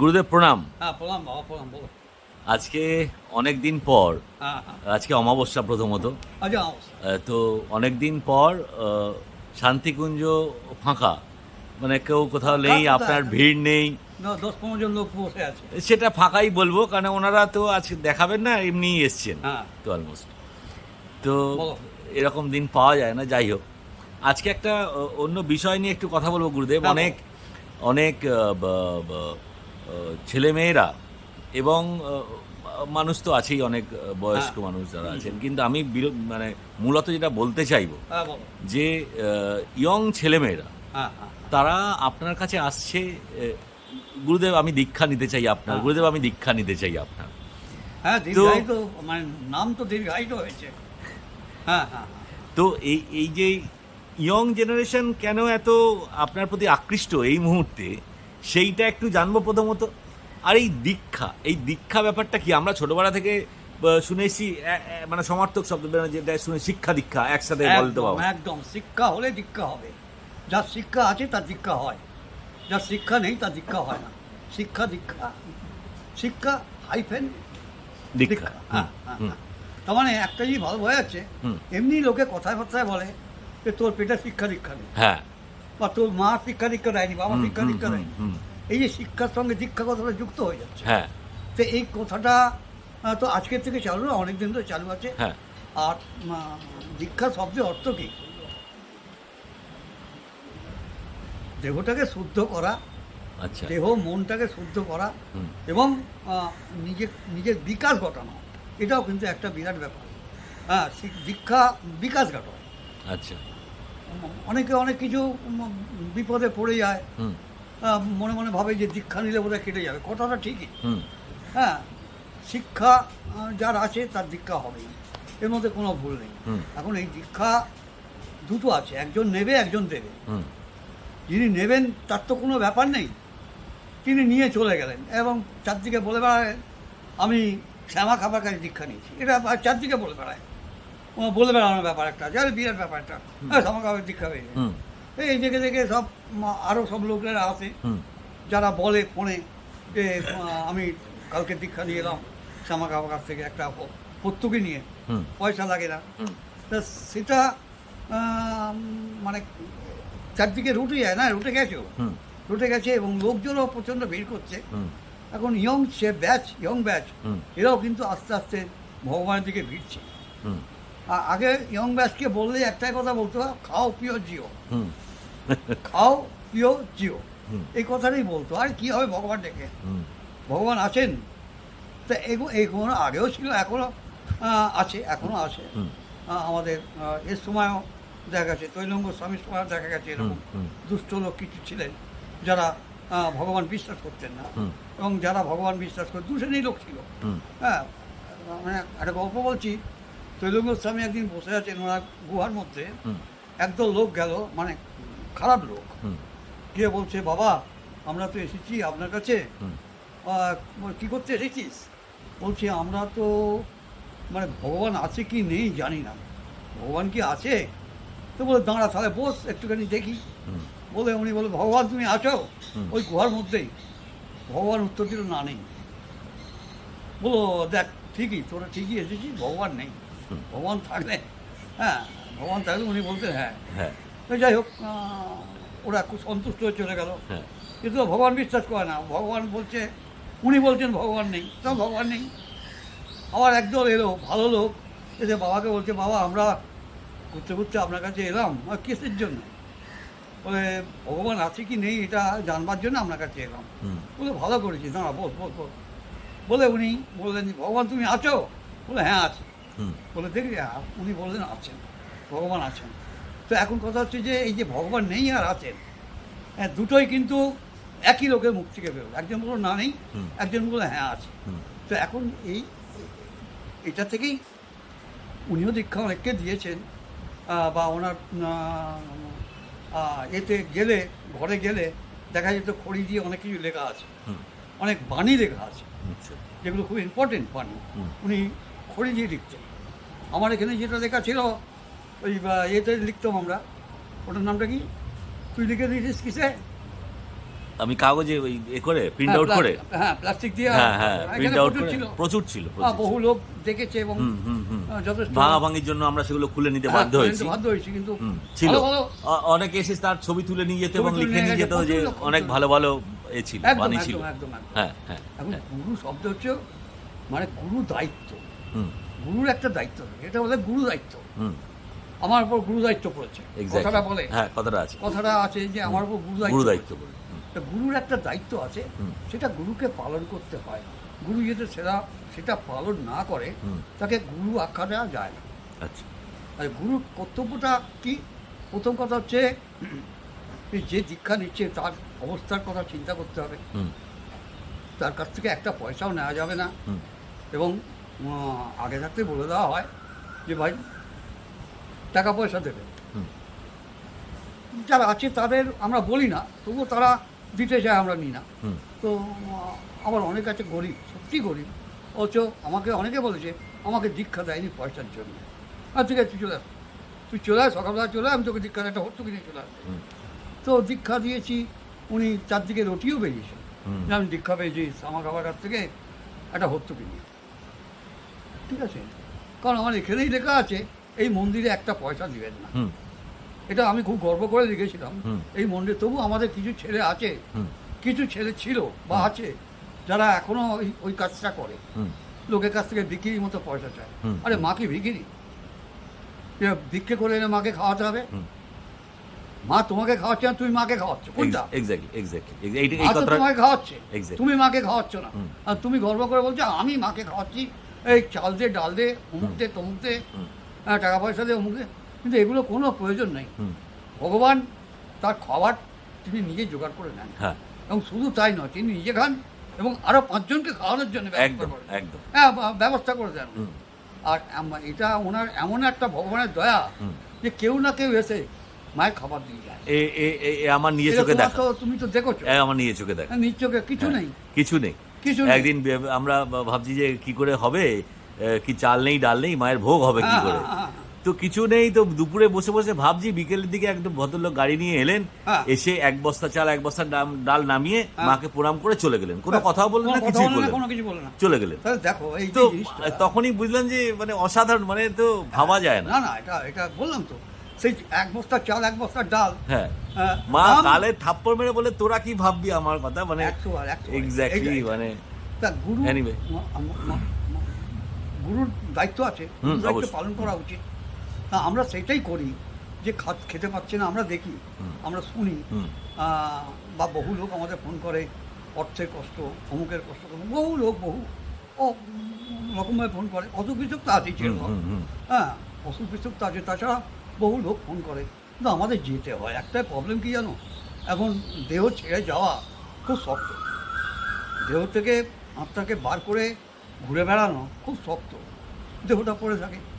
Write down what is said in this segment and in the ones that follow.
গুরুদেব প্রণাম। হ্যাঁ প্রণাম বাবা প্রণাম বলো। আজকে অনেক দিন পর হ্যাঁ হ্যাঁ। আজকে অমাবস্যা প্রথমত। তো অনেক দিন পর শান্তিকুঞ্জ ফাঁকা। মানে কেউ কোথাও নেই আপনার ভিড় নেই। না দশ পনেরো জন লোক বসে আছে। সেটা ফাঁকাই বলব কারণ ওনারা তো আজকে দেখাবেন না এমনিই এসছেন হ্যাঁ। তো অলমোস্ট তো এরকম দিন পাওয়া যায় না যাই হোক। আজকে একটা অন্য বিষয় নিয়ে একটু কথা বলব গুরুদেব। হ্যাঁ, অনেক অনেক ছেলেমেয়েরা এবং মানুষ তো আছেই অনেক বয়স্ক হ্যাঁ। মানুষ যারা আছেন। কিন্তু আমি মানে মূলত যেটা বলতে চাইব যে ইয়ং ছেলেমেয়েরা তারা আপনার কাছে আসছে গুরুদেব আমি দীক্ষা নিতে চাই আপনার হ্যাঁ। গুরুদেব আমি দীক্ষা নিতে চাই আপনার। হ্যাঁ দীর্ঘায়িত মানে নাম তো দীর্ঘায়িত হয়েছে। হ্যাঁ হ্যাঁ হ্যাঁ। তো এই এই যে ইয়ং জেনারেশন কেন এত আপনার প্রতি আকৃষ্ট এই মুহূর্তে সেইটা একটু জানব প্রথমত। আর এই দীক্ষা এই দীক্ষা ব্যাপারটা কি? আমরা ছোটবেলা থেকে শুনেছি মানে সমার্থক শব্দ যেটা শুনে শিক্ষা দীক্ষা একসাথে বলতে পারব একদম শিক্ষা হলে দীক্ষা হবে। যার শিক্ষা আছে তার দীক্ষা হয়। যার শিক্ষা নেই তার দীক্ষা হয় না। শিক্ষা দীক্ষা শিক্ষা হাইফেন দীক্ষা। হ্যাঁ হ্যাঁ হ্যাঁ। তার মানে একটা জিনিস ভালো হয়ে যাচ্ছে এমনি লোকে কথায় কথায় বলে যে তোর পেটে শিক্ষা দীক্ষা নেই। হ্যাঁ। বা তোর মা শিক্ষা দীক্ষা দেয়নি বাবা শিক্ষা দীক্ষা দেয়নি। এই যে শিক্ষার সঙ্গে দীক্ষা কথাটা যুক্ত হয়ে যাচ্ছে। হ্যাঁ। তো এই কথাটা তো আজকের থেকে চালু না অনেক দিন ধরে চালু আছে। হ্যাঁ। আর দীক্ষা শব্দের অর্থ কি? দেহটাকে শুদ্ধ করা আচ্ছা। দেহ মনটাকে শুদ্ধ করা এবং আহ, নিজে নিজের বিকাশ ঘটানো এটাও কিন্তু একটা বিরাট ব্যাপার। হ্যাঁ দীক্ষা বিকাশ ঘটায় আচ্ছা। অনেকে অনেক কিছু বিপদে পড়ে যায়। মনে মনে ভাবে যে দীক্ষা নিলে বোধহয় কেটে যাবে কথাটা ঠিকই। হ্যাঁ শিক্ষা যার আছে তার দীক্ষা হবেই এর মধ্যে কোনো ভুল নেই। এখন এই দীক্ষা দুটো আছে একজন নেবে একজন দেবে। হুম। যিনি নেবেন তার তো কোনো ব্যাপার নেই। তিনি নিয়ে চলে গেলেন এবং চারদিকে বলে বেড়ায় আমি শ্যামা খাবার কাছে দীক্ষা নিয়েছি। এটা চারদিকে বলে বেড়ায়। ও বলে বেড়ানোর ব্যাপার একটা যার বিরাট ব্যাপার একটা। হ্যাঁ শ্যামা খাবার দীক্ষা হুম। এই দেখে দেখে সব আরও সব লোকেরা আসে। যারা বলে ফোনে যে আমি কালকে দীক্ষা নিয়ে এলাম শ্যামা কাবার কাছ থেকে একটা প্রত্যুকি নিয়ে। পয়সা লাগে না। তা সেটা মানে চারদিকে রুটে যায় না রুটে হুম। রুটে গেছে এবং লোকজনও প্রচণ্ড ভিড় করছে। এখন ইয়ং সে ব্যাচ ইয়ং ব্যাচ এরাও কিন্তু আস্তে আস্তে ভগবানের দিকে ভিড়ছে। হুম। আ- আগে ইয়ং ব্যাচকে বললে একটাই কথা বলতো খাও পিও জিও। খাও পিও জিও। এই কথাটাই বলতো। আর কি হবে ভগবান ডেকে ভগবান আছেন? তা এগো এগুলো আগেও ছিল এখনও আছে এখনও আছে। আমাদের এর সময়ও দেখা গেছে তৈলঙ্গ স্বামীর সময়ও দেখা গেছে এরকম। দুষ্ট লোক কিছু ছিলেন যারা ভগবান বিশ্বাস করতেন না। এবং যারা ভগবান বিশ্বাস করত দু লোক ছিল। হ্যাঁ মানে একটা গল্প বলছি তৈলঙ্গ স্বামী একদিন বসে আছেন ওনার গুহার মধ্যে। একদল লোক গেল মানে খারাপ লোক। গিয়ে বলছে বাবা আমরা তো এসেছি আপনার কাছে। কি করতে এসেছিস? বলছি আমরা তো মানে ভগবান আছে কি নেই জানি না। ভগবান কি আছে? তো বলে দাঁড়া তাহলে বস একটুখানি দেখি। বলে উনি বলে ভগবান তুমি আছো ওই গুহার মধ্যেই। ভগবান উত্তর দিল না নেই। বলো দেখ ঠিকই তোরা ঠিকই এসেছিস ভগবান নেই। ভগবান থাকলে হ্যাঁ ভগবান থাকলে উনি বলতেন হ্যাঁ। হ্যাঁ। তো যাই হোক ওরা খুব সন্তুষ্ট হয়ে চলে গেল। হ্যাঁ। কিন্তু ভগবান বিশ্বাস করে না। ভগবান বলছে উনি বলছেন ভগবান নেই। তো ভগবান নেই। আবার একদল এলো ভালো লোক। এসে বাবাকে বলছে বাবা আমরা ঘুরতে ঘুরতে আপনার কাছে এলাম কিসের জন্য? বলে ভগবান আছে কি নেই এটা জানবার জন্য আপনার কাছে এলাম। বলে ভালো করেছি দাঁড়া বস বল বস। বলে উনি বললেন ভগবান তুমি আছো? বলে হ্যাঁ আছে। বলে দেখি উনি বললেন আছেন ভগবান আছেন। তো এখন কথা হচ্ছে যে এই যে ভগবান নেই আর আছেন হ্যাঁ দুটোই কিন্তু একই লোকের মুখ থেকে বেরোলো একজন বলল না নেই একজন বলল হ্যাঁ আছে। তো এখন এই এটা থেকেই উনিও দীক্ষা অনেককে দিয়েছেন। বা ওনার এতে গেলে ঘরে গেলে দেখা যেত খড়ি দিয়ে অনেক কিছু লেখা আছে। অনেক বাণী লেখা আছে। আচ্ছা। যেগুলো খুব ইম্পর্টেন্ট বাণী। উনি খড়ি দিয়ে লিখতেন। আমার এখানে যেটা লেখা ছিল ওই এতে লিখতাম আমরা। ওটার নামটা কি? তুই লিখে দিয়েছিস কিসে? আমি কাগজে ওই এ করে প্রিন্ট হ্যাঁ, আউট করে। হ্যাঁ প্লাস্টিক দিয়ে হ্যাঁ হ্যাঁ প্রিন্ট আউট করে। ছিল। প্রচুর ছিল হ্যাঁ, বহু লোক দেখেছে এবং যথেষ্ট ভাঙা ভাঙির জন্য আমরা সেগুলো খুলে নিতে হ্যাঁ, বাধ্য হয়েছি। বাধ্য হয়েছি কিন্তু ছিল। অনেকে এসে তার ছবি তুলে নিয়ে যেত এবং লিখে নিয়ে যেত যে অনেক ভালো ভালো এ ছিল বাণী ছিল। হ্যাঁ হ্যাঁ হ্যাঁ, গুরু শব্দ হচ্ছে মানে গুরু দায়িত্ব। হুম। গুরুর একটা দায়িত্ব এটা বলে গুরু দায়িত্ব। হুম। আমার উপর গুরু দায়িত্ব পড়েছে কথাটা বলে। হ্যাঁ কথাটা আছে। কথাটা আছে যে আমার উপর গুরু দায়িত্ব গুরু দায়িত্ব তা গুরুর একটা দায়িত্ব আছে সেটা গুরুকে পালন করতে হয়। গুরু যেটা সেটা সেটা পালন না করে তাকে গুরু আখ্যা দেওয়া যায় না। আচ্ছা। আর গুরুর কর্তব্যটা কি? প্রথম কথা হচ্ছে যে দীক্ষা নিচ্ছে তার অবস্থার কথা চিন্তা করতে হবে। তার কাছ থেকে একটা পয়সাও নেওয়া যাবে না। এবং আগে থাকতে বলে দেওয়া হয় যে ভাই টাকা পয়সা দেবে। যারা আছে তাদের আমরা বলি না তবুও তারা দিতে চায় আমরা নিই না। তো আবার অনেক আছে গরিব সত্যি গরিব। অথচ আমাকে অনেকে বলেছে আমাকে দীক্ষা দেয়নি পয়সার জন্য। আর ঠিক আছে তুই চলে আস তুই চলে আয় সকালবেলা চলে আমি তোকে দীক্ষা একটা হতো কিনে চলে হুম। তো দীক্ষা দিয়েছি উনি চারদিকে রটিও বেরিয়েছে। আমি দীক্ষা পেয়েছি আমার বাবার কাছ থেকে একটা হতো কিনে। ঠিক আছে? কারণ আমার এখানেই লেখা আছে এই মন্দিরে একটা পয়সা দিবেন না। এটা আমি খুব গর্ব করে লিখেছিলাম। এই মন্দিরে তবু আমাদের কিছু ছেলে আছে কিছু ছেলে ছিল বা আছে যারা এখনও ওই ওই কাজটা করে। লোকের কাছ থেকে বিক্রির মতো পয়সা চায়। আরে মা কি ভিকিরি ভিক্ষে করে এনে মাকে খাওয়াতে হবে? মা তোমাকে খাওয়াচ্ছে না তুমি মাকে খাওয়াচ্ছ? কোনটা? এক্স্যাক্টলি এক্স্যাক্টলি মা তো তোমাকে খাওয়াচ্ছে। তুমি মাকে খাওয়াচ্ছ না। আর তুমি গর্ব করে বলছো আমি মাকে খাওয়াচ্ছি। এই চাল দে ডাল দে অমুক দে তমুক দে হ্যাঁ, টাকা পয়সা দে অমুক দে। কিন্তু এগুলো কোনো প্রয়োজন নেই। ভগবান তার খাবার তিনি নিজে জোগাড় করে নেন। হ্যাঁ। এবং শুধু তাই নয় তিনি নিজে খান এবং আরও পাঁচজনকে খাওয়ানোর জন্য ব্যবস্থা একদম হ্যাঁ ব্যবস্থা করে দেন। আর এটা ওনার এমন একটা ভগবানের দয়া যে কেউ না কেউ এসে মায়ের খাবার দিয়ে যায়। আমার নিয়ে চোখে দেখা। তুমি তো দেখোছো? এ আমার নিয়ে চোখে দেখা। নিজ চোখে কিছু হ্যাঁ, নেই। কিছু নেই। কিছু নেই। একদিন আমরা ভাবছি যে কি করে হবে? কি চাল নেই ডাল নেই মায়ের ভোগ হবে কি হ্যাঁ, করে? হ্যাঁ, হ্যাঁ। তো কিছু নেই তো দুপুরে বসে বসে ভাবছি বিকেলের দিকে একদম ভদ্রলোক গাড়ি নিয়ে এলেন হ্যাঁ। এসে এক বস্তা চাল এক বস্তা ডাল নামিয়ে হ্যাঁ। মাকে প্রণাম করে চলে গেলেন। কোনো কথাও বললেন না কথা বললেন কিছু বলে চলে গেলেন। দেখো এই তো তখনই বুঝলাম যে মানে অসাধারণ মানে তো ভাবা যায় না। না এটা এটা বললাম তো সেই এক বস্তা চাল এক বস্তা ডাল হ্যাঁ। হ্যাঁ, মা কালে থাপ্পড় মেরে বলে তোরা কি ভাববি আমার কথা? মানে। এক্স্যাক্টলি মানে গুরু গুরুর দায়িত্ব আছে। দায়িত্ব পালন করা উচিত। তা আমরা সেটাই করি যে খা- খেতে পাচ্ছে না আমরা দেখি আমরা শুনি। বা বহু লোক আমাদের ফোন করে অর্থের কষ্ট অমুকের কষ্ট বহু লোক বহু ও রকমভাবে ফোন করে। অসুখ বিসুখ তো আছেই। হ্যাঁ অসুখ বিসুখ তো আছে। তাছাড়া বহু লোক ফোন করে। কিন্তু আমাদের যেতে হয়। একটাই প্রবলেম কি জানো? এখন দেহ ছেড়ে যাওয়া খুব শক্ত। দেহ থেকে আত্মাকে বার করে ঘুরে বেড়ানো খুব শক্ত। দেহটা পড়ে থাকে।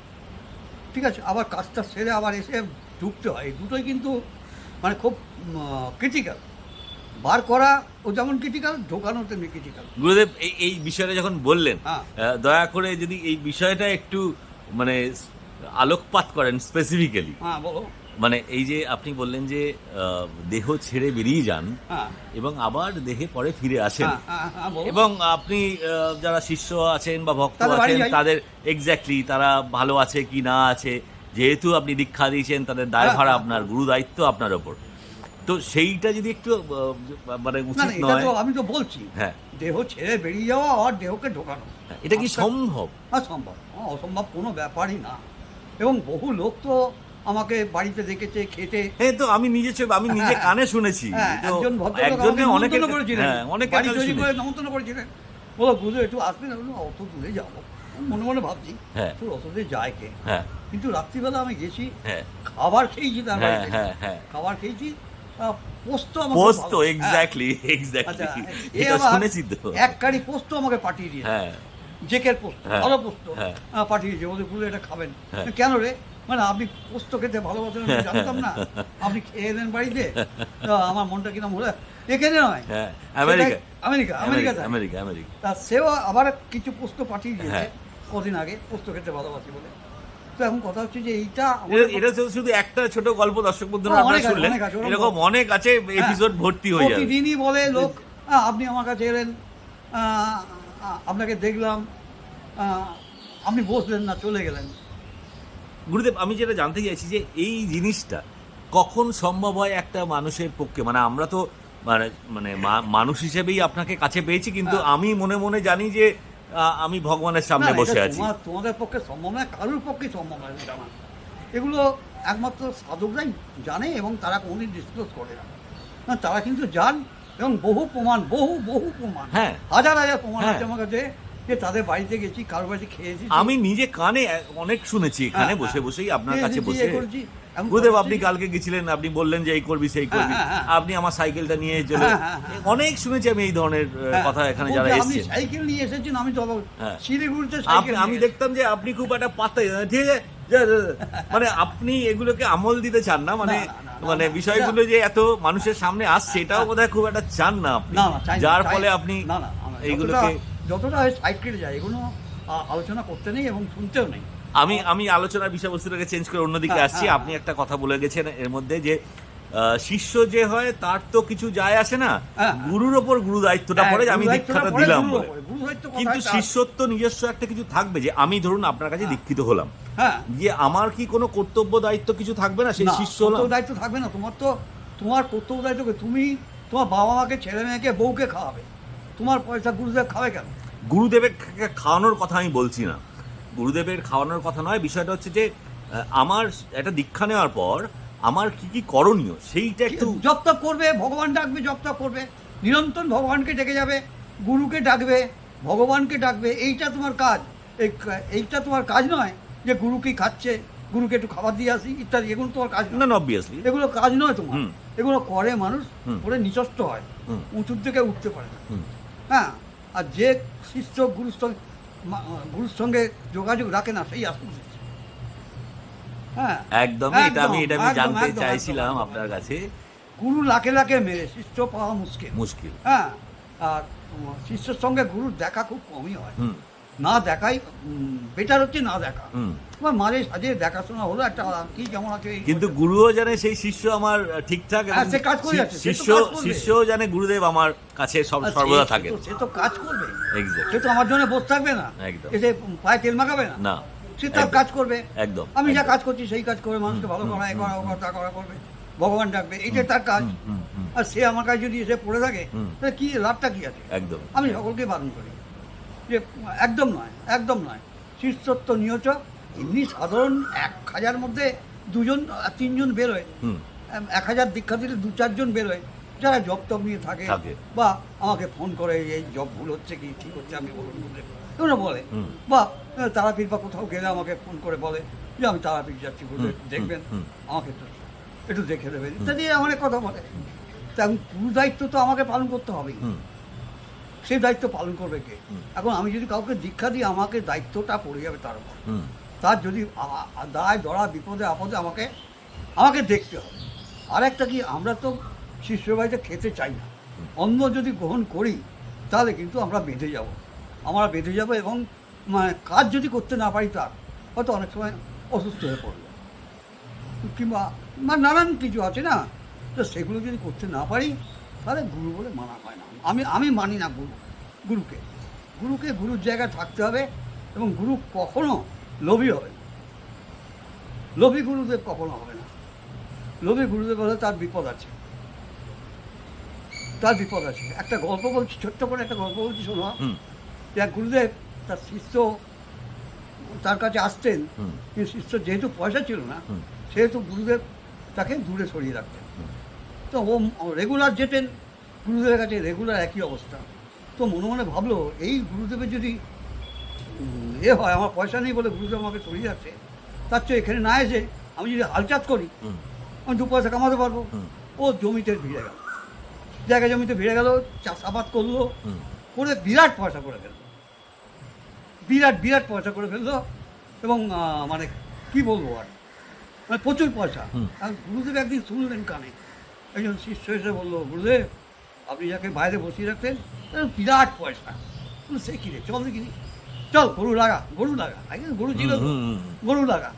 ঠিক আছে আবার কাজটা সেরে আবার এসে ঢুকতে হয়। এই দুটোই কিন্তু মানে খুব ক্রিটিক্যাল বার করা ও যেমন ক্রিটিক্যাল ঢোকানো তেমনি ক্রিটিক্যাল গুরুদেব এই এই বিষয়টা যখন বললেন হ্যাঁ। দয়া করে যদি এই বিষয়টা একটু মানে আলোকপাত করেন স্পেসিফিক্যালি হ্যাঁ বলো। মানে এই যে আপনি বললেন যে দেহ ছেড়ে বেরিয়ে যান হ্যাঁ। এবং আবার দেহে পরে ফিরে আসেন। হ্যাঁ হ্যাঁ এবং আপনি যারা শিষ্য আছেন বা ভক্ত আছেন তাদের এক্স্যাক্টলি তারা ভালো আছে কি না আছে যেহেতু আপনি দীক্ষা দিয়েছেন তাদের দায়ভার আপনার গুরু দায়িত্ব আপনার ওপর। তো সেইটা যদি একটু মানে উচিত নয়। তো আমি তো বলছি হ্যাঁ। দেহ ছেড়ে বেরিয়ে যাওয়া আর দেহকে ঢোকানো। এটা কি আচ্ছা। সম্ভব? হ্যাঁ সম্ভব অসম্ভব কোনো ব্যাপারই না। এবং বহু লোক তো আমাকে বাড়িতে দেখেছে খেতে। হ্যাঁ তো আমি নিজে আমি নিজে হ্যাঁ, কানে শুনেছি। হ্যাঁ, একজন ভদ্রলোক একজনে অনেকে করেছিলেন। হ্যাঁ অনেকে বাড়ি তৈরি করে শুনেছি। করেছিলেন। বুঝো একটু আসবে না? অত দূরে যাব। মনে মনে ভাবছি হ্যাঁ। তোর অত দূরে যায় কে? হ্যাঁ। কিন্তু রাত্রিবেলা আমি গেছি হ্যাঁ। খাবার খেয়েছি তার খাবার খেয়েছি পোস্ত। এক্স্যাক্টলি আচ্ছা এক্স্যাক্টলি এটা শুনেছি তো। এক পোস্ত আমাকে পাঠিয়ে দিয়েছে। হ্যাঁ। জেকের পোস্ত ভালো পোস্ত হ্যাঁ। ওদের বলে এটা খাবেন। কেন রে? মানে আপনি পোস্ত খেতে ভালোবাসেন আমি জানতাম না। আপনি খেয়ে এলেন বাড়িতে? তো আমার মনটা কিরম হলো? এখানে নয়। হ্যাঁ America. America America America America তা সেও আবার কিছু পোস্ত পাঠিয়ে দিয়েছে হ্যাঁ। কদিন আগে পোস্ত খেতে ভালোবাসি বলে। তো এখন কথা হচ্ছে যে এইটা এটা- শুধু একটা ছোট গল্প দর্শক বন্ধুরা আপনারা শুনলেন। এরকম অনেক আছে এপিসোড ভর্তি হয়ে যাবে। প্রতিদিনই বলে লোক "আহ, আপনি আমার কাছে এলেন আপনাকে দেখলাম আপনি বসলেন না চলে গেলেন। গুরুদেব আমি যেটা জানতে চাইছি যে এই জিনিসটা কখন সম্ভব হয় একটা মানুষের পক্ষে মানে আমরা তো মানে মানে মানুষ হিসেবেই আপনাকে কাছে পেয়েছি কিন্তু হ্যাঁ। আমি মনে মনে জানি যে আমি ভগবানের সামনে বসে আছি তোমাদের পক্ষে সম্ভব নয় কারোর পক্ষে সম্ভব নয় এগুলো একমাত্র সাধকরাই জানে এবং তারা কোনোদিন ডিসক্লোজ করে না না, তারা কিন্তু যান এবং বহু প্রমাণ বহু বহু প্রমাণ হ্যাঁ। হাজার হাজার প্রমাণ হ্যাঁ। আছে আমার কাছে যে তাদের বাড়িতে গেছি কারোর বাড়িতে খেয়েছি আমি নিজে কানে অনেক শুনেছি এখানে হ্যাঁ, বসে হ্যাঁ। বসেই আপনার কাছে বসে। গুরুদেব আপনি কালকে গেছিলেন আপনি বললেন যে এই করবি সেই করবি। হ্যাঁ, হ্যাঁ, আপনি আমার সাইকেলটা নিয়ে চলে হ্যাঁ, হ্যাঁ, হ্যাঁ। অনেক শুনেছি আমি এই ধরনের হ্যাঁ, কথা এখানে যারা এসেছেন। সাইকেল নিয়ে এসেছেন আমি তো হ্যাঁ। শিলিগুড়িতে সাইকেল আমি দেখতাম যে আপনি খুব একটা পাত্তা ঠিক আছে মানে আপনি এগুলোকে আমল দিতে চান না? মানে মানে বিষয়গুলো যে এত মানুষের সামনে আসছে এটাও বোধহয় খুব একটা চান না আপনি। যার ফলে আপনি এইগুলোকে যতটা- যতটা সাইড কেটে যায় এগুলো আলোচনা করতে নেই এবং শুনতেও নেই। আমি আমি আলোচনার বিষয়বস্তুটাকে চেঞ্জ করে অন্যদিকে হ্যাঁ, আসছি। হ্যাঁ, আপনি একটা কথা বলে গেছেন এর মধ্যে যে শিষ্য যে হয় তার তো কিছু যায় আসে না। হ্যাঁ। গুরুর ওপর গুরু দায়িত্বটা পড়ে আমি দীক্ষাটা দিলাম কিন্তু শিষ্যত্ব নিজস্ব একটা কিছু থাকবে যে আমি ধরুন আপনার কাছে হ্যাঁ। দীক্ষিত হলাম। হ্যাঁ। যে আমার কি কোনো কর্তব্য দায়িত্ব কিছু থাকবে না? সেই শিষ্য দায়িত্ব থাকবে না। তোমার তো তোমার কর্তব্য দায়িত্ব তুমি তোমার বাবা মাকে ছেলে মেয়েকে বউকে খাওয়াবে। তোমার পয়সা গুরুদেব খাবে কেন? গুরুদেবের খাওয়ানোর কথা আমি বলছি না। গুরুদেবের খাওয়ানোর কথা নয় বিষয়টা হচ্ছে যে আমার একটা দীক্ষা নেওয়ার পর আমার কি কি করণীয় সেইটা একটু জপ করবে ভগবান ডাকবে জপ করবে নিরন্তর ভগবানকে ডেকে যাবে গুরুকে ডাকবে ভগবানকে ডাকবে এইটা তোমার কাজ। এই এইটা তোমার কাজ নয় যে গুরু কি খাচ্ছে গুরুকে একটু খাবার দিয়ে আসি ইত্যাদি এগুলো তোমার কাজ না অবভিয়াসলি এগুলো কাজ নয় তোমার। এগুলো করে মানুষ। করে নিচস্ত হয়। উঁচুর থেকে উঠতে পারে না। হ্যাঁ? আর যে শিষ্য গুরুর সঙ্গে গুরুর সঙ্গে যোগাযোগ রাখে না সেই আসল শিষ্য হ্যাঁ। একদমই এটা আমি এটা আমি জানতে চাইছিলাম আপনার কাছে। গুরু লাখে লাখে মেরে শিষ্য পাওয়া মুশকিল। মুশকিল। হ্যাঁ আর শিষ্যর সঙ্গে গুরুর দেখা খুব কমই হয়। না দেখাই বেটার হচ্ছে না দেখা। মাঝে সাঝে দেখাশোনা হলো একটা কি আছে কিন্তু গুরুও জানে সেই শিষ্য আমার ঠিকঠাক হ্যাঁ, সে কাজ করে যাচ্ছে, শিষ্য শিষ্যও জানে গুরুদেব আমার কাছে সব সর্বদা থাকে। সে তো কাজ করবে। সে তো আমার জন্য বসে থাকবে না। একদম। এসে পায়ে তেল মাখাবে না। না। সে তার কাজ করবে। একদম। আমি যা কাজ করছি সেই কাজ করে মানুষকে ভালো করা এ করা ও করা, তা করা করবে। ভগবান ডাকবে। এইটাই তার কাজ। আর সে আমার কাছে যদি এসে পড়ে থাকে তাহলে কি লাভটা কি আছে? একদম। আমি সকলকে বারণ করি। যে একদম নয় একদম নয়। শিষ্যত্ব নিয়ত এমনি সাধারণ এক হাজার মধ্যে দুজন তিনজন বেরোয়। এক হাজার দীক্ষা দু চারজন বেরোয়। যারা জব টব নিয়ে থাকে। বা আমাকে ফোন করে এই জব ভুল হচ্ছে কি ঠিক হচ্ছে আমি বলুন এগুলো বলে। বা তারাপীঠ বা কোথাও গেলে আমাকে ফোন করে বলে যে আমি তারাপীঠ যাচ্ছি বলে দেখবেন আমাকে একটু একটু দেখে দেবেন। ইত্যাদি অনেক কথা বলে। তা পুরো দায়িত্ব তো আমাকে পালন করতে হবেই। হুম। সেই দায়িত্ব পালন করবে কে? এখন আমি যদি কাউকে দীক্ষা দিই আমাকে দায়িত্বটা পড়ে যাবে তার উপর। তার যদি দায় দড়া বিপদে আপদে আমাকে আমাকে দেখতে হবে। আর একটা কি আমরা তো শিষ্য বাড়িতে খেতে চাই না। অন্ন যদি গ্রহণ করি তাহলে কিন্তু আমরা বেঁধে যাব। আমরা বেঁধে যাব এবং মানে কাজ যদি করতে না পারি তার হয়তো অনেক সময় অসুস্থ হয়ে পড়বে। কিংবা নানান কিছু আছে না তো সেগুলো যদি করতে না পারি তাহলে গুরু বলে মানা হয়। আমি আমি মানি না গুরু গুরুকে। গুরুকে গুরুর জায়গায় থাকতে হবে এবং গুরু কখনো লোভী হবে না। লোভী গুরুদেব কখনো হবে না। লোভী গুরুদেব হলে তার বিপদ আছে। তার বিপদ আছে। একটা গল্প বলছি ছোট্ট করে একটা গল্প বলছি শোনো। এক গুরুদেব তার শিষ্য তার কাছে আসতেন। কিন্তু শিষ্য যেহেতু পয়সা ছিল না সেহেতু গুরুদেব তাকে দূরে সরিয়ে রাখতেন। তো ও রেগুলার যেতেন গুরুদেবের কাছে রেগুলার একই অবস্থা। তো মনে মনে ভাবলো এই গুরুদেবের যদি এ হয় আমার পয়সা নেই বলে গুরুদেব আমাকে সরিয়ে যাচ্ছে তার চেয়ে এখানে না এসে আমি যদি হাল চাষ করি আমি দু পয়সা কামাতে পারব। ও জমিতে ভিড়ে গেল। জায়গা জমিতে ভিড়ে গেল চাষাবাদ করল করে বিরাট পয়সা করে ফেলল। বিরাট বিরাট পয়সা করে ফেলল এবং মানে কি বলব আর? মানে প্রচুর পয়সা। আর গুরুদেব একদিন শুনলেন কানে। একজন শিষ্য এসে বলল গুরুদেব আপনি যাকে বাইরে বসিয়ে রাখতেন বিরাট পয়সা। সে কিরে চল দেখি চল গরু লাগা গরু লাগা। আগে গরু ছিল। গরু লাগা।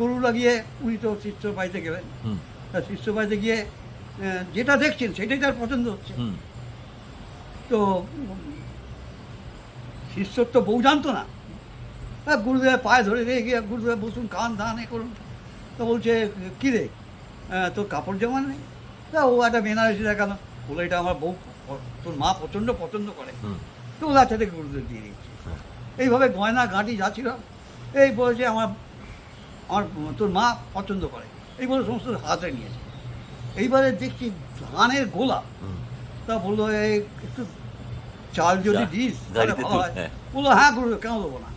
গরু লাগিয়ে উনি তো শিষ্য বাড়িতে গেলেন। তা শিষ্য বাড়িতে গিয়ে যেটা দেখছেন সেটাই তার পছন্দ হচ্ছে। তো শিষ্যর তো বউ জানতো না। হ্যাঁ গুরুদেব পায়ে ধরে রেখে গিয়ে গুরুদেব বসুন খান ধান এ করুন। তো বলছে কী রে? তোর কাপড় জামা নেই? তা ও একটা বেনারসি দেখাল। বলে এটা আমার বউ তোর মা প্রচণ্ড পছন্দ করে। তো ওর হাতে থেকে গুরুদেব দিয়ে দিয়েছে। এইভাবে গয়না গাঁটি যা ছিল এই বলেছে আমার আমার তোর মা পছন্দ করে। এই বলে সমস্ত হাতে নিয়েছে। এইবারে দেখছি ধানের গোলা। তা বলল এই একটু চাল যদি দিস হয়। হ্যাঁ। বলল হ্যাঁ গুরু কেন দেবো না?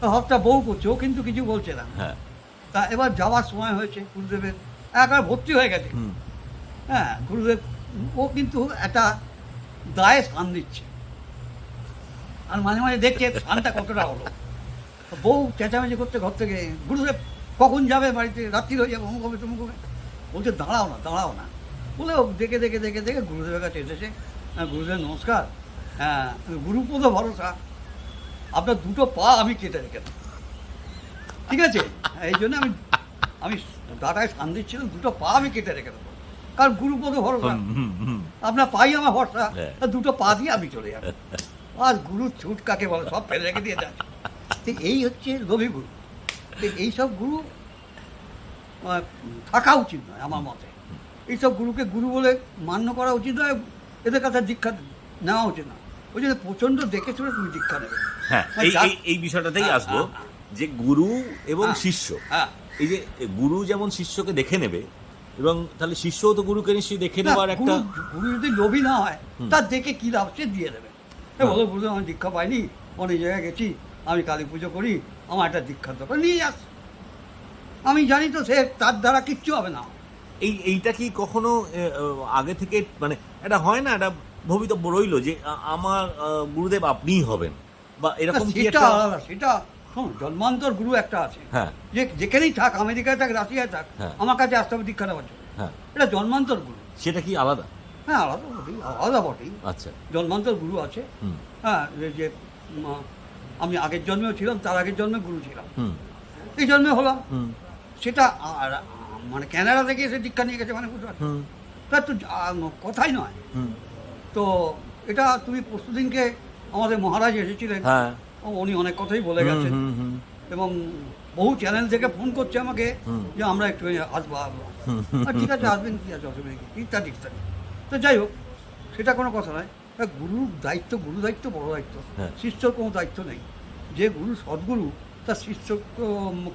তা হপ্তা বউ করছে ও কিন্তু কিছু বলছে না। হ্যাঁ। তা এবার যাওয়ার সময় হয়েছে গুরুদেবের একবার ভর্তি হয়ে গেছে। হ্যাঁ গুরুদেব ও কিন্তু একটা দায়ে স্নান দিচ্ছে। আর মাঝে মাঝে দেখছে স্নানটা কতটা হলো। বউ চেঁচামেচি করতে ঘর থেকে গুরুদেব কখন যাবে বাড়িতে? রাত্রি হয়ে যাবে অমুক হবে তমুক হবে। বলছে দাঁড়াও না দাঁড়াও না। বলে দেখে দেখে দেখে দেখে গুরুদেবের কাছে এসেছে। হ্যাঁ, গুরুদেব নমস্কার। হ্যাঁ গুরুপদ ভরসা। আপনার দুটো পা আমি কেটে রেখে ঠিক আছে? এই জন্য আমি আমি দাদায় স্নান দিচ্ছিলাম দুটো পা আমি কেটে রেখে দেবো। কারণ গুরুপদ ভরসা। আপনার পাই আমার ভরসা হ্যাঁ। দুটো পা দিয়ে আমি চলে যাব। আর গুরু ছুট কাকে বলে সব ফেলে রেখে দিয়ে যাচ্ছে। তো এই হচ্ছে রবি গুরু। এইসব গুরু থাকা উচিত নয় আমার মতে। এইসব গুরুকে গুরু বলে মান্য করা উচিত নয় এদের কাছে দীক্ষা নেওয়া উচিত না ওই জন্য প্রচণ্ড দেখে শুনে তুমি দীক্ষা নেবে। হ্যাঁ এই বিষয়টাতেই হ্যাঁ, আসব হ্যাঁ, যে গুরু এবং। শিষ্য। হ্যাঁ। এই যে গুরু যেমন শিষ্যকে দেখে নেবে এবং তাহলে শিষ্যও তো গুরুকে নিশ্চয়ই দেখে নেবার একটা গুরু যদি লোভী না হয়। তার দেখে কি লাভ? সে দিয়ে দেবে। বলো গুরু আমি দীক্ষা পাইনি অনেক জায়গায় গেছি আমি কালী পুজো করি আমার একটা দীক্ষার দরকার নিয়ে যাস আমি জানি তো সে তার দ্বারা কিচ্ছু হবে না। এই এইটা কি কখনো আগে থেকে মানে এটা হয় না এটা ভবিতব্য রইল যে আমার গুরুদেব আপনিই হবেন। বা এরকম সেটা সেটা শোন জন্মান্তর গুরু একটা আছে। হ্যাঁ। যে যেখানেই থাক আমেরিকায় থাক রাশিয়ায় থাক হ্যাঁ। আমার কাছে আসতে হবে দীক্ষা নেওয়ার জন্য। হ্যাঁ। এটা জন্মান্তর গুরু। সেটা কি আলাদা? হ্যাঁ আলাদা বটেই আলাদা বটেই। আচ্ছা। জন্মান্তর গুরু আছে। হুম। হ্যাঁ যে- যে উম, আমি আগের জন্মেও ছিলাম তার আগের জন্মে গুরু ছিলাম। হুম। এই জন্মে হলাম। হুম। সেটা আর মানে ক্যানাডা থেকে এসে দীক্ষা নিয়ে গেছে মানে বুঝতে পারছ হুম। তো আহ, কথাই নয়। হুম। তো এটা তুমি পরশুদিনকে আমাদের মহারাজ এসেছিলেন। হ্যাঁ। উনি অনেক কথাই বলে গেছেন। এবং বহু চ্যানেল থেকে ফোন করছে আমাকে যে আমরা একটু আসব আসব। আর ঠিক আছে আসবেন কি আছে অসুবিধা কি ইত্যাদি ইত্যাদি। তো যাই হোক সেটা কোনো কথা নয়। গুরুর দায়িত্ব গুরু দায়িত্ব বড় দায়িত্ব। হ্যাঁ। শিষ্যর কোনো দায়িত্ব নেই। যে গুরু সদ্গুরু তার শিষ্য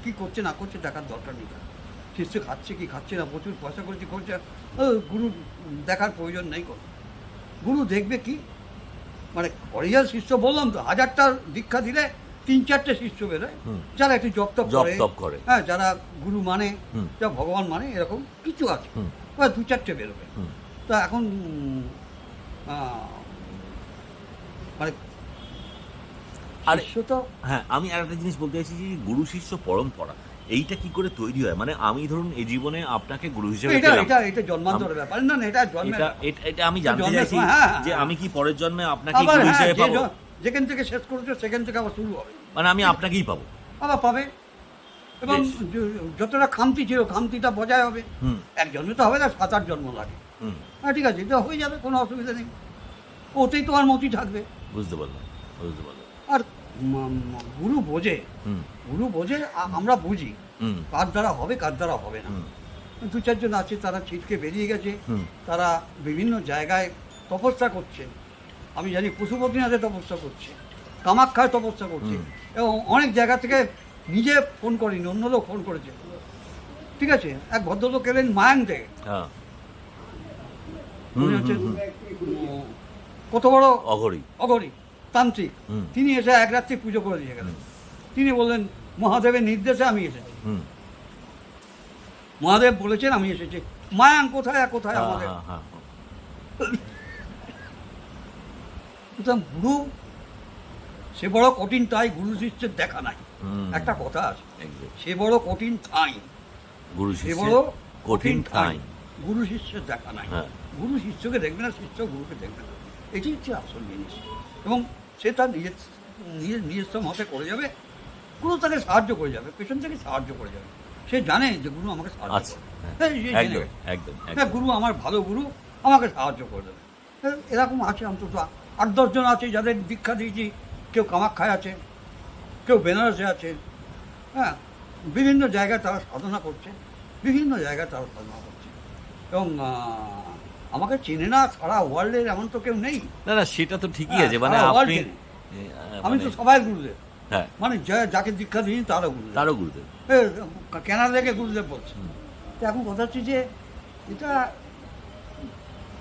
কি করছে না করছে দেখার দরকার নেই। শিষ্য খাচ্ছে কি খাচ্ছে না প্রচুর পয়সা করছে করছে গুরু দেখার প্রয়োজন নেই কোনো। গুরু দেখবে কি মানে অরিজিনাল শিষ্য বললাম তো হাজারটা দীক্ষা দিলে তিন চারটে শিষ্য বেরোয় যারা একটু জপ তপ করে হ্যাঁ যারা গুরু মানে। যারা ভগবান মানে এরকম কিছু আছে। দু চারটে বেরোবে। তো এখন আহ, মানে আর তো হ্যাঁ আমি আর একটা জিনিস বলতে চাইছি যে গুরু শিষ্য পরম্পরা এইটা কি করে তৈরি হয়? মানে আমি ধরুন এই জীবনে আপনাকে গুরু হিসেবে এটা এটা এটা জন্মান্তরের ব্যাপার। না না এটা এটা আমি জানতে চাইছি হ্যাঁ, হ্যাঁ, যে হ্যাঁ। আমি কি পরের জন্মে আপনাকে গুরু হিসেবে পাবো? যেখান থেকে শেষ করেছ সেখান থেকে আবার শুরু হবে। মানে আমি আপনাকেই পাবো। আবার পাবে। এবং যতটা খামতি ছিল খামতিটা বজায় হবে। হুম। এক জন্মে তো হবে না সাত আট জন্ম লাগে। হুম। হ্যাঁ ঠিক আছে এটা হয়ে যাবে কোনো অসুবিধা নেই। ওতেই তোমার মতি থাকবে। বুঝতে পারলাম বুঝতে পারলাম। আর গুরু বোঝে। গুরু বোঝে আমরা বুঝি। কার দ্বারা হবে কার দ্বারা হবে না। দু চারজন আছে তারা ছিটকে বেরিয়ে গেছে। তারা বিভিন্ন জায়গায় তপস্যা করছে। আমি জানি পশুপতিনাথে তপস্যা করছে কামাক্ষায় তপস্যা করছে এবং অনেক জায়গা থেকে নিজে ফোন করেনি অন্য লোক ফোন করেছে। ঠিক আছে? এক ভদ্রলোক এলেন মায়াং থেকে। হ্যাঁ। কত বড় অঘরি। অগরি তান্ত্রিক। তিনি এসে এক রাত্রি পুজো করে দিয়ে গেলেন। তিনি বললেন মহাদেবের নির্দেশে আমি এসেছি। মহাদেব বলেছেন আমি এসেছি। মায়াং কোথায় কোথায় হ্যাঁ, আমাদের? হ্যাঁ, হ্যাঁ, গুরু সে বড় কঠিন তাই গুরু শিষ্যের দেখা নাই। একটা কথা আছে। সে বড় কঠিন ঠাঁই। গুরু সে বড় কঠিন ঠাঁই। গুরু শিষ্যের দেখা নাই। গুরু শিষ্যকে দেখবে না শিষ্য গুরুকে দেখবে না। এটি হচ্ছে আসল জিনিস। এবং সে তার নিজের নিজের নিজস্ব মতে করে যাবে। গুরু তাকে সাহায্য করে যাবে পেছন থেকে সাহায্য করে যাবে। সে জানে যে গুরু আমাকে সাহায্য আচ্ছা করবে। হ্যাঁ, হ্যাঁ, একদম হ্যাঁ গুরু আমার ভালো গুরু আমাকে সাহায্য করে দেবে। হ্যাঁ, এরকম আছে অন্তত আট দশজন আছে যাদের দীক্ষা দিয়েছি। কেউ কামাখ্যায় আছে কেউ বেনারসে আছে। হ্যাঁ বিভিন্ন জায়গায় তারা সাধনা করছে বিভিন্ন জায়গায় তারা সাধনা করছে। এবং আমাকে চেনে না সারা ওয়ার্ল্ডের এমন তো কেউ নেই। না না সেটা তো ঠিকই হ্যাঁ, আছে মানে আপনি আমি মানে- তো সবাই গুরুদেব। হ্যাঁ। মানে যাকে দীক্ষা দিই তারও গুরুদেব। তারও গুরুদেব। কেনার লেগে গুরুদেব বলছে। তো এখন কথা হচ্ছে যে এটা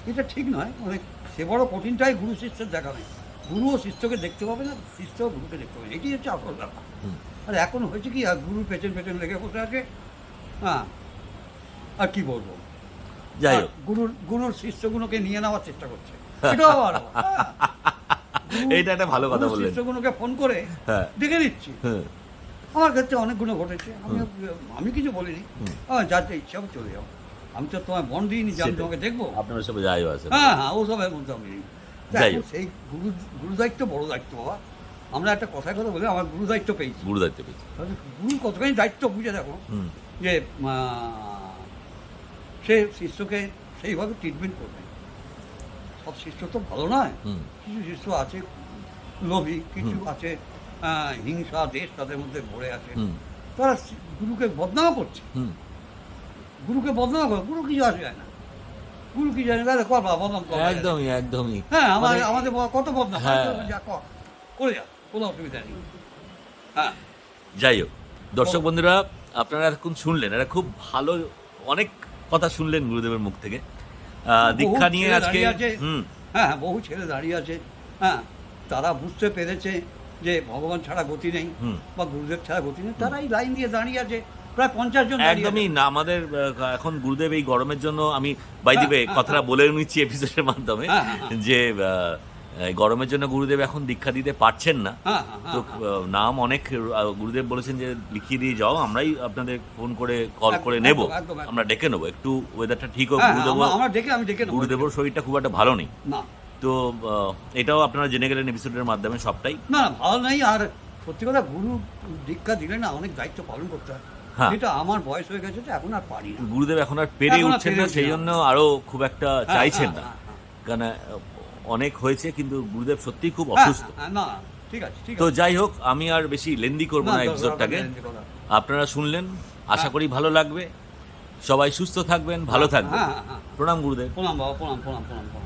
এটা ঠিক নয়। মানে সে বড় কঠিনটাই গুরু শিষ্যের দেখা নেই। গুরু ও শিষ্যকে দেখতে পাবে না শিষ্য গুরুকে দেখতে পাবে না। এটাই হচ্ছে আসল ব্যাপার। আর এখন হয়েছে কি আর গুরুর পেছন পেছন লেগে বসে আছে। হ্যাঁ। আর কি বলব? যাই হোক। গুরুর গুরুর শিষ্যগুলোকে নিয়ে নেওয়ার চেষ্টা করছে। এটাও আবার হ্যাঁ। একটা ভালো কথা বললেন। শিষ্যগুলোকে ফোন করে হ্যাঁ। নিচ্ছি। হ্যাঁ, আমার ক্ষেত্রে অনেকগুলো ঘটেছে। আমি আমি কিছু বলিনি। যাতে ইচ্ছা হবে চলে যাও আমি তো তোমায় বন দিইনি যে আমি তোমাকে দেখব। আপনার সব যাইও আছে হ্যাঁ হ্যাঁ ও সবের মধ্যে আমি যাই সেই গুরু গুরু দায়িত্ব বড় দায়িত্ব বাবা। আমরা একটা কথায় কথা বলে আমার গুরু দায়িত্ব পেয়েছি। গুরু দায়িত্ব পেয়েছি। গুরু কতখানি দায়িত্ব বুঝে দেখো। যে সে শিষ্যকে সেইভাবে ট্রিটমেন্ট করবে। সব শিষ্য তো ভালো নয়। কিছু শিষ্য আছে লোভী কিছু আছে হিংসা দেশ তাদের মধ্যে ভরে আছে। তারা গুরুকে বদনাম করছে। গুরুকে বদনাম করে গুরু কিছু আসে না। গুরু কি জানে তাহলে কর বদনাম কর। একদমই একদমই। হ্যাঁ আমার মানে- আমাদের কত বদনাম হ্যাঁ। করে যা কোনো অসুবিধা নেই। হ্যাঁ। যাই হোক দর্শক বন্ধুরা আপনারা এখন শুনলেন এটা খুব ভালো অনেক কথা শুনলেন গুরুদেবের মুখ থেকে। দীক্ষা নিয়ে আজকে হুম। হ্যাঁ হ্যাঁ, বহু ছেলে দাঁড়িয়ে আছে। হ্যাঁ তারা বুঝতে পেরেছে যে ভগবান ছাড়া গতি নেই বা গুরুদেব ছাড়া গতি নেই তারা এই লাইন দিয়ে দাঁড়িয়ে আছে। প্রায় পঞ্চাশ জন একদমই না আমাদের এখন গুরুদেব এই গরমের জন্য আমি বাই দিবে হ্যাঁ, কথাটা বলে নিচ্ছি এপিসোডের মাধ্যমে হ্যাঁ, হ্যাঁ, হ্যাঁ। যে গরমের জন্য গুরুদেব এখন দীক্ষা দিতে পারছেন না। হ্যাঁ হ্যাঁ তো হ্যাঁ, নাম অনেক গুরুদেব বলেছেন যে লিখিয়ে দিয়ে যাও আমরাই আপনাদের ফোন করে কল করে নেব। আমরা ডেকে নেব। একটু ওয়েদারটা ঠিক হোক গুরুদেব। গুরুদেবর শরীরটা খুব একটা ভালো নেই। তো এটাও আপনারা জেনে গেলেন এপিসোডের মাধ্যমে সবটাই। না ভালো নেই আর সত্যি কথা গুরু দীক্ষা দিলে না অনেক দায়িত্ব পালন করতে হয়। এটা আমার বয়স হয়ে গেছে তো এখন আর পারি না। গুরুদেব এখন আর পেরে উঠছেন না সেই জন্য আরও খুব একটা চাইছেন না। কারণ অনেক হয়েছে কিন্তু গুরুদেব সত্যি খুব হ্যাঁ, অসুস্থ। হ্যাঁ, না ঠিক আছে ঠিক তো যাই হোক আমি আর বেশি লেন্দি করব না, এপিসোডটাকে। আপনারা শুনলেন আশা হ্যাঁ। করি ভালো লাগবে। সবাই সুস্থ থাকবেন ভালো থাকবেন। প্রণাম গুরুদেব। প্রণাম বাবা প্রণাম প্রণাম প্রণাম।